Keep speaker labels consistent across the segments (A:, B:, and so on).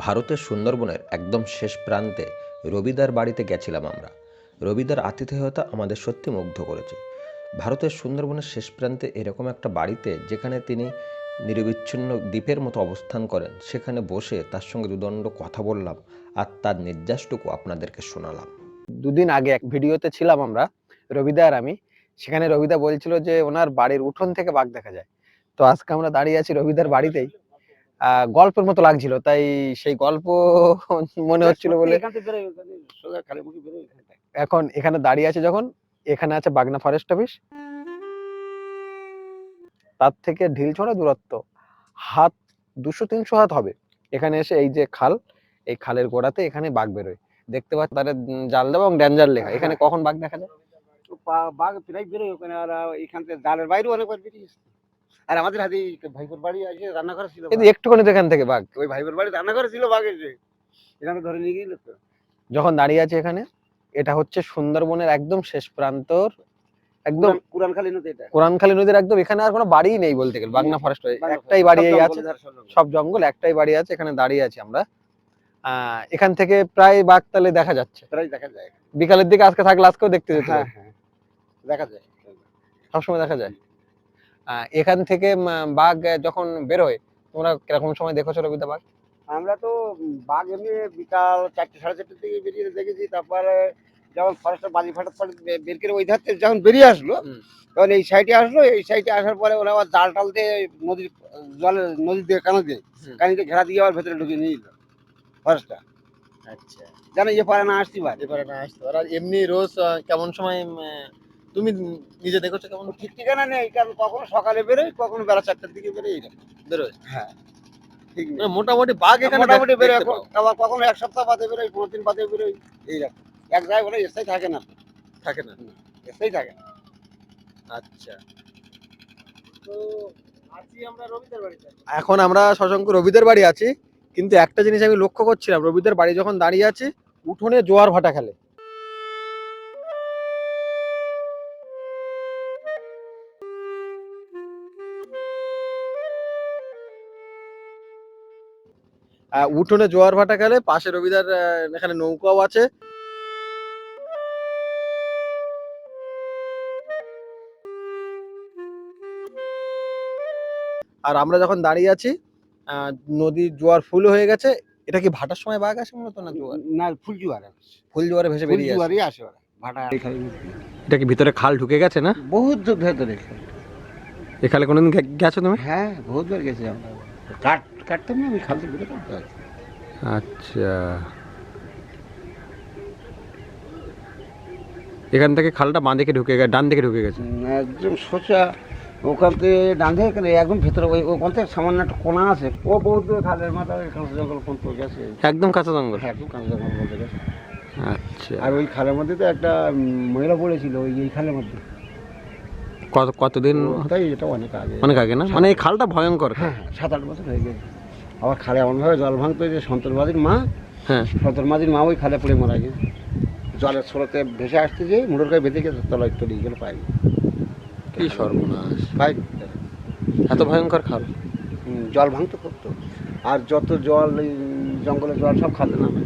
A: ভারতের সুন্দরবনের একদম শেষ প্রান্তে রবিদার বাড়িতে গেছিলাম আমরা। রবিদার আতিথেয়তা আমাদের সত্যি মুগ্ধ করেছে। ভারতের সুন্দরবনের শেষ প্রান্তে এরকম একটা বাড়িতে যেখানে তিনি নিরবিচ্ছিন্ন দ্বীপের মতো অবস্থান করেন, সেখানে বসে তার সঙ্গে দুদণ্ড কথা বললাম আর তার নির্যাসটুকু আপনাদেরকে শোনালাম।
B: দুদিন আগে এক ভিডিওতে ছিলাম আমরা রবিদা আর আমি। সেখানে রবিদা বলছিল যে ওনার বাড়ির উঠোন থেকে বাঘ দেখা যায়। তো আজকে আমরা দাঁড়িয়ে আছি রবিদার বাড়িতেই। আহ গল্পের মতো লাগছিল তাই সেই গল্প মনে হচ্ছিল বলে এখন এখানে দাঁড়িয়ে আছে যখন এখানে আছে বাগনা ফরেস্ট অফিস তার থেকে ঢিল ছড়া দূরত্ব হাত দুশো তিনশো হাত হবে। এখানে এসে এই যে খাল এই খালের গোড়াতে এখানে বাঘ বেরোয়। দেখতে পাচ্ছ তাদের জাল দেওয়া এবং ড্যাঞ্জার লেখা। এখানে কখন বাঘ দেখা যায়?
C: বাঘ প্রায় বেরোয় ওখানে আর এখান থেকে জালের বাইরেও অনেকবার বেরিয়েছে আর আমাদের হাতে ভাইপোর বাড়ি আছে রান্নাঘর ছিল
B: কিন্তু একটুখানি তো এখান থেকে বাঘ।
C: ওই ভাইপোর বাড়ি রান্নাঘর ছিল বাঘ এসে এখানে ধরে নিয়ে গেল তো।
B: যখন দাঁড়িয়ে আছে এখানে এটা হচ্ছে সুন্দরবনের একদম শেষ প্রান্তর। একদম
C: কুরান নদী এটা।
B: কোরআনখালী নদীর একদম এখানে আর কোনো বাড়িই নেই বলতে গেলে। বাগনা ফরেস্ট একটাই বাড়ি আছে।
C: সব জঙ্গল।
B: একটাই বাড়ি আছে। এখানে দাঁড়িয়ে আছি আমরা। এখান থেকে প্রায় বাঘ তাহলে দেখা যাচ্ছে।
C: প্রায় দেখা যায়।
B: বিকালের দিকে আজকে থাকলে আজকেও দেখতে যেতে
C: হ্যাঁ হ্যাঁ দেখা যায়।
B: সবসময় দেখা যায়। এখান থেকে বাঘ যখন বেরোয় তোমরা কীরকম সময় দেখেছ রবিদা বাঘ
C: আমরা তো বাঘ এমনি বিকাল চারটে সাড়ে চারটের দিকে বেরিয়ে দেখেছি। তারপরে যখন ফরেস্টের বাজি ফাটার পরে বের করে ওই ধার থেকে যখন বেরিয়ে আসলো তখন এই সাইডে আসলো। এই সাইডে আসার পরে ওরা আবার জাল টাল দিয়ে নদীর জলে নদীর দিয়ে কানা দিয়ে। কানি দিয়ে ঘেরা দিয়ে আবার ভেতরে ঢুকিয়ে নিয়ে এলো
B: আচ্ছা।
C: জানো ইয়ে পারে না আসতে পারে।
B: এবারে না আসতে আর এমনি রোজ কেমন সময় তুমি নিজে দেখেছ কেমন
C: ঠিক ঠিকানা নেই কারণ কখনো সকালে বেরোয় কখনো বেলা চারটার দিকে এইরকম
B: বেরোয়?
C: হ্যাঁ। ঠিক
B: মোটামুটি বাঘ এখানে
C: মোটামুটি বেরোয় আবার কখনো এক সপ্তাহ বাদে বেরোয় পনেরো দিন বাদে বেরোয় এইরকম এক জায়গায় বলে এসেই থাকে না।
B: থাকে না?
C: এসেই থাকে না।
B: আচ্ছা। তো আছি আমরা রবিদের বাড়িতে এখন আমরা শশাঙ্ক রবিদের বাড়ি আছি। কিন্তু একটা জিনিস আমি লক্ষ্য করছিলাম, রবিদের বাড়ি যখন দাঁড়িয়ে আছি, উঠোনে জোয়ার ভাটা খেলে। উঠোনে জোয়ার ভাটা খেলে, পাশে রবিদার এখানে নৌকাও আছে। আর আমরা যখন দাঁড়িয়ে আছি নদীর জোয়ার ফুল হয়ে গেছে। এটা কি ভাটার সময় বাঘ আসে মূলত না জোয়ার?
C: না ফুল জুয়ার
B: ফুল জোয়ারে ভেসে বেরিয়ে আসে।
C: জুয়ারই আসে ওরা। ভাটা
B: এটা কি ভিতরে খাল ঢুকে গেছে না?
C: বহুত দূর ভেতরে
B: এ খালে কোনোদিন গেছো তুমি?
C: হ্যাঁ বহুত বার গেছি আমরা। কাট কাটতাম না আমি খালতে বেরো করতে
B: আচ্ছা। এখান থেকে খালটা বাঁ দিকে ঢুকে গেছে ডান দিকে ঢুকে গেছে?
C: একদম সোজা ওখান থেকে ডান্ধে গেলে একদম ভেতরে ওই ওখান থেকে সামান্য একটা কোনা আছে। ও বহুত দূর খালের মাথায় কাঁচা জঙ্গল পর্যন্ত গেছে?
B: একদম কাঁচা জঙ্গল।
C: হ্যাঁ, একদম কাঁচা জঙ্গল বলতে গেছে।
B: আচ্ছা।
C: আর ওই খালের মধ্যে তো একটা মহিলা পড়েছিল ওই এই খালের মধ্যে।
B: কত কতদিন?
C: তাই এটা অনেক আগে।
B: অনেক আগে না? মানে এই খালটা ভয়ঙ্কর।
C: হ্যাঁ হ্যাঁ, সাত আট বছর হয়ে গেছে। আবার খালে এমনভাবে জল ভাঙতো যে সন্তরবাদীর মা
B: হ্যাঁ।
C: সন্তরবাদীর মা ওই খালে পড়ে মারা গেছে। জলের স্রোতে ভেসে আসতে যে মোটর গায়ে বেঁধে গেছে তলায় তলিয়ে গেল পাই
B: কি সর্বনাশ।
C: ভাই
B: এত ভয়ঙ্কর খাল।
C: জল ভাঙতো করতো আর যত জল এই জঙ্গলের জল সব খালে নামে।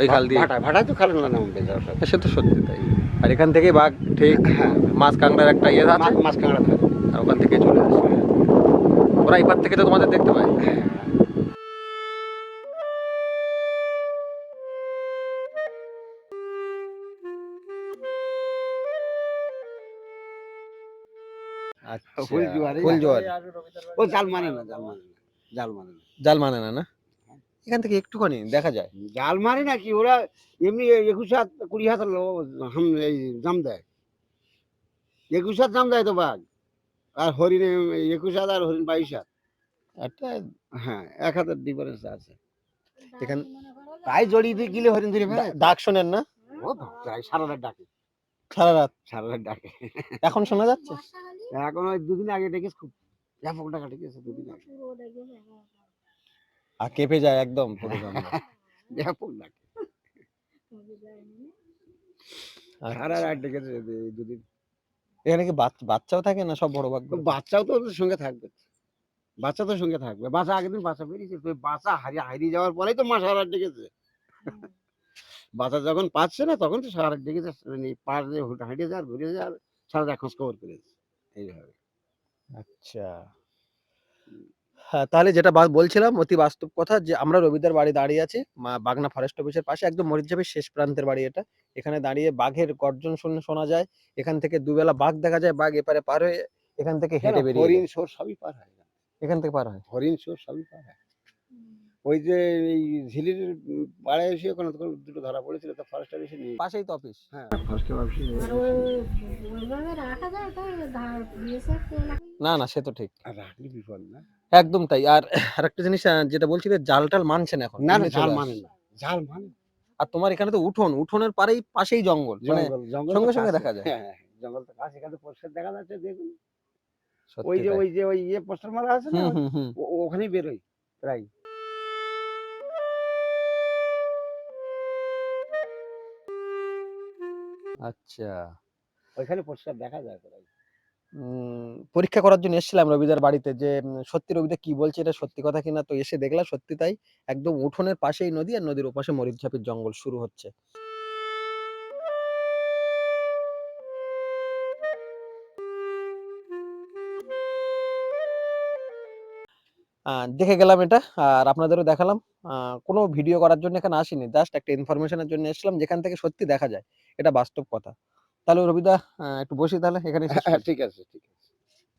B: ওই খাল দিয়ে?
C: ভাটায় ভাটায় তো খালে না নামবে জল সব।
B: সে তো সত্যি তাই। আর এখান থেকে বাঘ ঠিক
C: হ্যাঁ।
B: মাছ কাঁকড়ার একটা ইয়ে আছে?
C: মাছ- মাছ কাঁকড়া থাকে
B: আর ওখান থেকে চলে আসে। ওরা এপার থেকে তো তোমাদের দেখতে পায়।
C: ও জাল মানে না জাল মানে না জাল মানে না।
B: জাল মানে না না? এখান থেকে একটুখানি দেখা যায়।
C: জাল মারে না কি ওরা এমনি একুশ হাত কুড়ি হাত এই জাম দেয়। একুশ হাত জাম দেয় তো বাঘ আর হরিণ একুশ হাত আর হরিণ বাইশ হাত।
B: একটা
C: হ্যাঁ এক হাতের ডিফারেন্স আছে।
B: এখান
C: তাই জড়িয়ে দিয়ে গেলে হরিণ ধরে ফেলে।
B: ডাক শোনেন না?
C: ও সারা রাত ডাকে।
B: সারা রাত
C: সারা রাত ডাকে।
B: এখন শোনা যাচ্ছে?
C: এখন ওই দুদিন আগে ডেকেছ খুব ব্যাপক ডাকা ডেকেছে দুদিন আগে।
B: আর কেঁপে যায় একদম পুরো
C: ব্যাপক ডাকে সারা রাত ডেকেছে দুদিন।
B: এখানে কি বাচ্চাও থাকে না সব বড় বাঘ
C: বাচ্চাও তো ওদের সঙ্গে থাকবে। বাচ্চা তো সঙ্গে থাকবে। বাচ্চা আগের দিন বাচ্চা বেরিয়েছে তো বাচ্চা হারিয়ে হারিয়ে যাওয়ার পরেই তো মা সারা রাত ডেকেছে বাচ্চা যখন পাচ্ছে না তখন তো সারা রাত ডেকেছে মানে পার দিয়ে হুট- হারিয়ে যাওয়ার ঘুরে যাওয়ার সারা রাত খোঁজ খবর করেছে। এইভাবে।
B: আচ্ছা। হ্যাঁ তাহলে যেটা বলছিলাম অতি বাস্তব কথা যে আমরা রবিদার বাড়ি দাঁড়িয়ে আছি বাগনা ফরেস্ট অফিসের পাশে একদম মরিচঝাপের শেষ প্রান্তের বাড়ি এটা। এখানে দাঁড়িয়ে বাঘের গর্জন শুনে শোনা যায়। এখান থেকে দুবেলা বাঘ দেখা যায় বাঘ এপারে পার হয়ে এখান থেকে হেঁটে বেরিয়ে
C: হরিণ। সোর সবই পার হয়
B: এখান থেকে। পার হয়।
C: হরিণ সোর সবই পার হয়। ওই যে এই ঝিলির পাড়ে এসে ওখানে তখন দুটো ধরা পড়েছিল তো ফরেস্টার এসে নিয়ে
B: পাশেই তো অফিস
C: হ্যাঁ। ফরেস্টার অফিসে
B: না না সে তো ঠিক।
C: আর রাখলে বিপদ না।
B: একদম তাই। আর আরেকটা জিনিস যেটা বলছি যে জাল টাল মানছে না এখন।
C: না না জাল। মানে না। জাল মানে
B: আর তোমার এখানে তো উঠোন উঠোনের পারেই পাশেই জঙ্গল মানে
C: জঙ্গল জঙ্গল
B: সঙ্গে সঙ্গে দেখা যায়।
C: হ্যাঁ হ্যাঁ, জঙ্গল তো কাছে এখানে পরিষ্কার দেখা যাচ্ছে দেখুন। ওই যে ওই যে ওই ইয়ে পোস্টার মারা আছে না
B: হুম হুম হুম।
C: ও- ও- ওখানেই বেরোই প্রায়।
B: আচ্ছা।
C: ওইখানে পরিষ্কার দেখা যায়
B: পরীক্ষা করার জন্য এসেছিলাম রবিদার বাড়িতে যে সত্যি রবিদা কি বলছে এটা সত্যি কথা কিনা তো এসে দেখলাম সত্যি তাই একদম উঠোনের পাশেই নদী আর নদীর ওপাশে মরিচঝাপির জঙ্গল শুরু হচ্ছে। দেখে গেলাম এটা আর আপনাদেরও দেখালাম। কোনো ভিডিও করার জন্য এখানে আসিনি জাস্ট একটা ইনফরমেশনের জন্য এসেছিলাম যেখান থেকে সত্যি দেখা যায়। এটা বাস্তব কথা। তাহলে রবিদা আহ, একটু বসি তাহলে এখানে
C: ঠিক আছে ঠিক আছে।